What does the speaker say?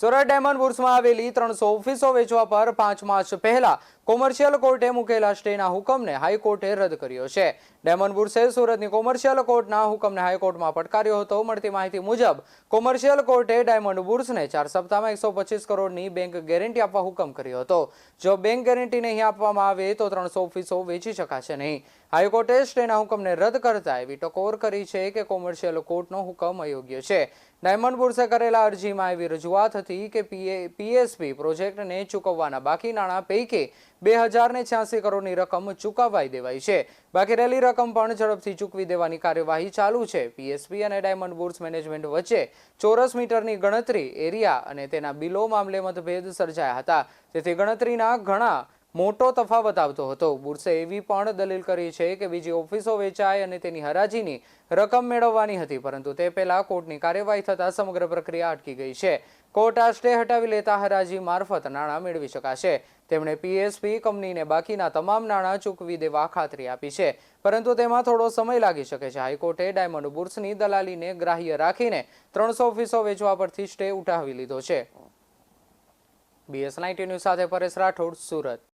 Surat diamond બુર્સમાં આવેલી ત્રણસો ઓફિસો વેચવા પર પાંચ માર્ચ પહેલા કોમર્શિયલ કોર્ટે મૂકેલા સ્ટેના હુકમને હાઈકોર્ટે રદ કર્યો છે. બુર્સે સુરતની કોમર્શિયલ કોર્ટના હુકમને હાઈકોર્ટમાં પડકાર્યો હતો. મળતી માહિતી મુજબ, કોમર્શિયલ કોર્ટે ડાયમંડ બુર્સને ચાર સપ્તાહમાં એકસો કરોડની બેંક ગેરંટી આપવા હુકમ કર્યો હતો. જો બેંક ગેરંટી નહીં આપવામાં આવે તો ત્રણસો ઓફિસો વેચી શકાશે નહીં. હાઈકોર્ટે સ્ટેના હુકમને રદ કરતા એવી ટકોર કરી છે કે કોમર્શિયલ કોર્ટનો હુકમ અયોગ્ય છે. ડાયમંડ બુર્સે કરેલા અરજીમાં એવી રજૂઆત હતી કે પીએ પીએસપી પ્રોજેક્ટને ચૂકવવાના બાકી નાણાં પૈકી બે હજારને છ્યાસી કરોડની રકમ ચૂકવવાઈ દેવાઈ છે. બાકી રહેલી રકમ પણ ઝડપથી ચૂકવી દેવાની કાર્યવાહી ચાલુ છે. પીએસપી અને ડાયમંડ બુર્સ મેનેજમેન્ટ વચ્ચે ચોરસ મીટરની ગણતરી, એરિયા અને તેના બિલો મામલે મતભેદ સર્જાયા હતા. તેથી ગણતરીના ઘણા મોટો તફાવત આવતો હતો. બુર્સે એવી પણ દલીલ કરી છે કે બીજી ઓફિસો વેચાય અને તેની હરાજીની રકમ મેળવવાની હતી, પરંતુ તે પહેલા કોર્ટની કાર્યવાહી થતાં સમગ્ર પ્રક્રિયા અટકી ગઈ છે. કોર્ટ આ સ્ટે હટાવી લેતા હરાજી મારફત નાણાં મેળવી શકાશે. તેમણે પીએસપી કંપનીને બાકીના તમામ નાણાં ચૂકવી દેવા ખાતરી આપી છે. પરંતુ તેમાં થોડો સમય લાગી શકે છે. હાઈકોર્ટે ડાયમંડ બુર્સની દલાલીને ગ્રાહ્ય રાખીને ત્રણસો ઓફિસો વેચવા પરથી સ્ટે ઉઠાવી લીધો છે. બીએસ નાઇન્ટી ન્યૂઝ સાથે પરેશ રાઠોડ, સુરત.